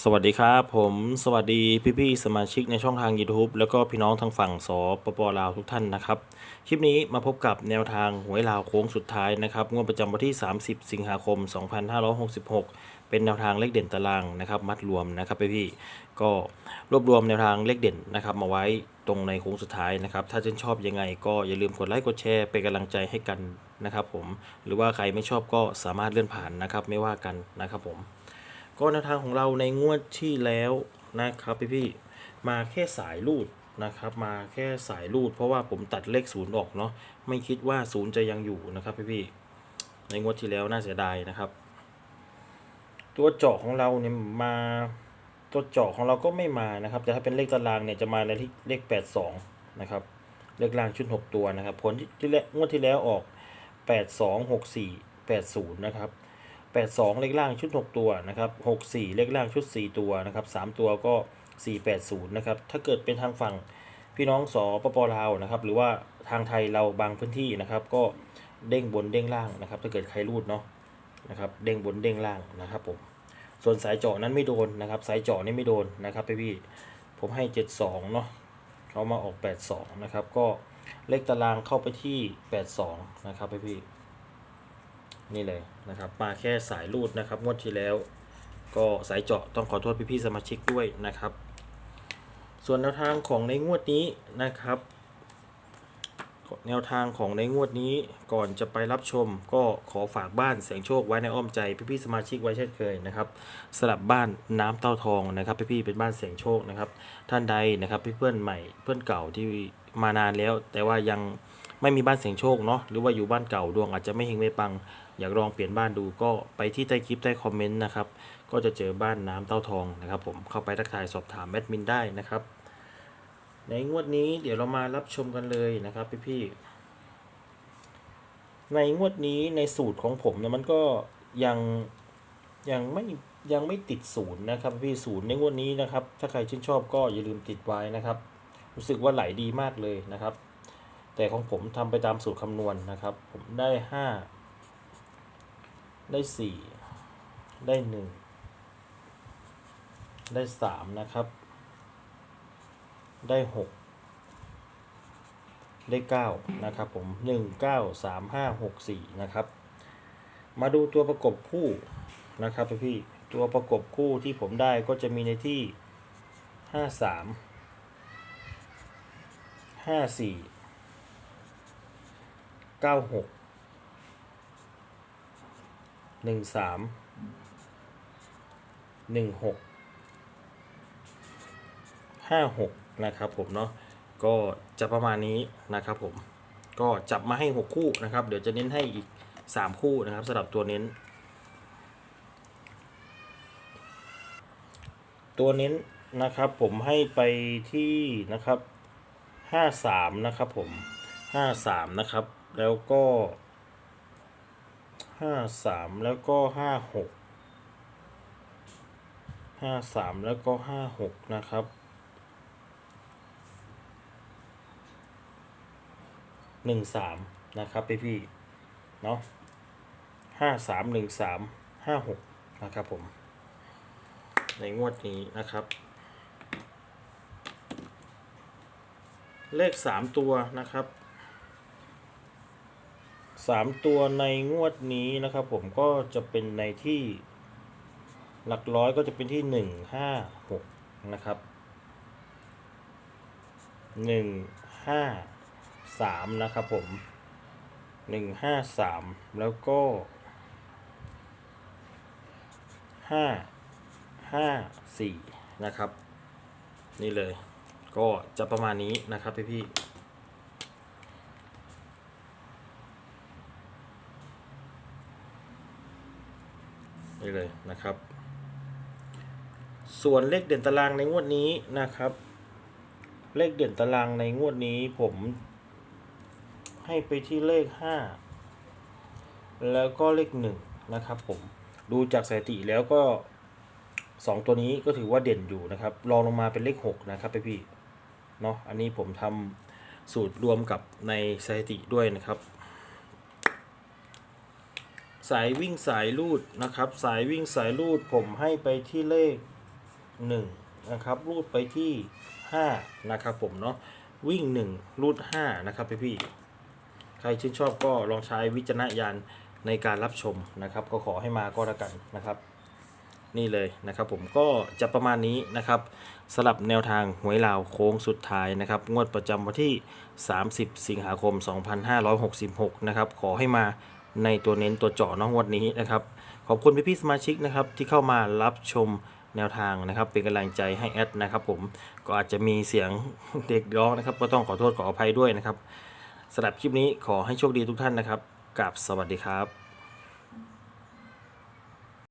สวัสดีครับ ผมสวัสดีพี่ๆสมาชิกในช่องทาง YouTube แล้วก็พี่น้องทางฝั่งสปปลาวทุกท่านนะครับ คลิปนี้มาพบกับแนวทางหวยลาวโค้งสุดท้ายนะครับงวดประจำวันที่ 30 สิงหาคม 2566 เป็นแนวทางเลขเด่นตารางนะครับ มัดรวมนะครับพี่ๆก็รวบรวมแนวทางเลขเด่นนะครับ มาไว้ตรงในโค้งสุดท้ายนะครับ ถ้าชื่นชอบยังไงก็อย่าลืมกดไลค์กดแชร์เป็นกำลังใจให้กันนะครับผมหรือว่าใครไม่ชอบก็สามารถเลื่อนผ่านนะครับไม่ว่ากันนะครับผม ก็แนวทางของเราในงวดที่แล้วนะครับพี่พี่มาแค่สายรูดนะครับมาแค่สายรูด เพราะว่าผมตัดเลขศูนย์ออกเนาะไม่คิดว่าศูนย์จะยังอยู่นะครับพี่พี่ในงวดที่แล้วน่าเสียดายนะครับ ตัวเจาะของเราเนี่ยมาตัวเจาะของเราก็ไม่มานะครับแต่ถ้าเป็นเลขตารางเนี่ยจะมาในที่เลขแปดสองนะครับเลขล่างชุดหกตัวนะครับผลที่ที่แล้วงวดที่แล้วออกแปดสองหกสี่แปดศูนย์นะครับ 82 เลขล่างชุด 6 ตัวนะครับ 64 เลขล่างชุด 4 ตัวนะครับ 3 ตัวก็ 480 นะครับ ถ้าเกิดเป็นทางฝั่งพี่น้องสปปลาวนะครับ หรือว่าทางไทยเราบางพื้นที่นะครับ ก็เด้งบนเด้งล่างนะครับ ถ้าเกิดใครรูดเนาะนะครับ เด้งบนเด้งล่างนะครับผม ส่วนสายเจาะนั้นไม่โดนนะครับ สายเจาะนี่ไม่โดนนะครับพี่พี่ผมให้ 72 เนาะเขามาออก 82 นะครับ ก็เลขตารางเข้าไปที่ 82 นะครับพี่พี่ นี่เลยนะครับมาแค่สายรูดนะครับงวดที่แล้ว ก็สายเจาะต้องขอโทษพี่ๆสมาชิกด้วยนะครับ ส่วนแนวทางของในงวดนี้นะครับ แนวทางของในงวดนี้ก่อนจะไปรับชม ก็ขอฝากบ้านแสงโชคไว้ในอ้อมใจพี่ๆสมาชิกไว้เช่นเคยนะครับสลับบ้านน้ำเต้าทองนะครับพี่ๆเป็นบ้านแสงโชคนะครับ ท่านใดนะครับเพื่อนใหม่เพื่อนเก่าที่มานานแล้ว แต่ว่ายังไม่มีบ้านเสียงโชคเนาะหรือว่าอยู่บ้านเก่าดวงอาจจะไม่เฮงไม่ปัง อยากลองเปลี่ยนบ้านดูก็ไปที่ใต้คลิปใต้คอมเมนต์นะครับ ก็จะเจอบ้านน้ำเต้าทองนะครับ ผมเข้าไปทักทายสอบถามแอดมินได้นะครับ ในงวดนี้เดี๋ยวเรามารับชมกันเลยนะครับพี่ๆในงวดนี้ในสูตรของผมเนี่ยมันก็ยังยังไม่ยังไม่ติดศูนย์นะครับพี่ศูนย์ในงวดนี้นะครับ ถ้าใครชื่นชอบก็อย่าลืมติดไว้นะครับ รู้สึกว่าไหลดีมากเลยนะครับ แต่ของผมทำไปตามสูตรคำนวณนะครับ ผมได้ห้า ได้สี่ได้หนึ่งได้สามนะครับ ได้หกได้เก้านะครับผมหนึ่งเก้าสามห้าหกสี่นะครับ มาดูตัวประกบคู่นะครับพี่ตัวประกบคู่ที่ผมได้ก็จะมีในที่ห้าสามห้าสี่เก้าหก หนึ่งสามหนึ่งหกห้าหกนะครับผมเนาะก็จะประมาณนี้นะครับผมก็จับมาให้หกคู่นะครับ เดี๋ยวจะเน้นให้อีกสามคู่นะครับสำหรับตัวเน้น ตัวเน้นนะครับผมให้ไปที่นะครับห้าสามนะครับผมห้าสามนะครับ แล้วก็ ห้าสามแล้วก็ห้าหกห้าสามแล้วก็ห้าหกนะครับหนึ่งสามนะครับพี่พี่เนาะห้าสามหนึ่งสามห้าหกนะครับผม ในงวดนี้นะครับ เลขสามตัวนะครับ สามตัวในงวดนี้นะครับ ผมก็จะเป็นในที่หลักร้อยก็จะเป็นที่หนึ่งห้าหกนะครับหนึ่งห้าสามนะครับผมหนึ่งห้าสามแล้วก็ห้าห้าสี่นะครับ นี่เลย ก็จะประมาณนี้นะครับพี่พี่ เลยนะครับ ส่วนเลขเด่นตารางในงวดนี้นะครับ เลขเด่นตารางในงวดนี้ผม ให้ไปที่เลขห้าแล้วก็เลขหนึ่งนะครับ ผมดูจากสถิติแล้วก็สองตัวนี้ก็ถือว่าเด่นอยู่นะครับรองลงมาเป็นเลขหกนะครับพี่พี่ๆเนาะอันนี้ผมทำสูตรรวมกับในสถิติด้วยนะครับ สายวิ่งสายลูดนะครับ สายวิ่งสายลูดผมให้ไปที่เลข1นะครับรูดไปที่5นะครับผมเนาะวิ่ง 1 รูด5นะครับพี่พี่ใครชื่นชอบก็ลองใช้วิจารณญาณในการรับชมนะครับ ก็ขอให้มาก็แล้วกันนะครับ นี่เลยนะครับ ผมก็จะประมาณนี้นะครับสลับแนวทางหวยลาวโค้งสุดท้ายนะครับ งวดประจำวันที่ 30 สิงหาคม 2566 นะครับ ขอให้มา ในตัวเน้นตัวเจาะน้องวันนี้นะครับ ขอบคุณพี่ๆสมาชิกนะครับที่เข้ามารับชมแนวทางนะครับ เป็นกำลังใจให้แอดนะครับผมก็อาจจะมีเสียงเด็กร้องนะครับ ก็ต้องขอโทษขออภัยด้วยนะครับสำหรับคลิปนี้ขอให้โชคดีทุกท่านนะครับกับสวัสดีครับ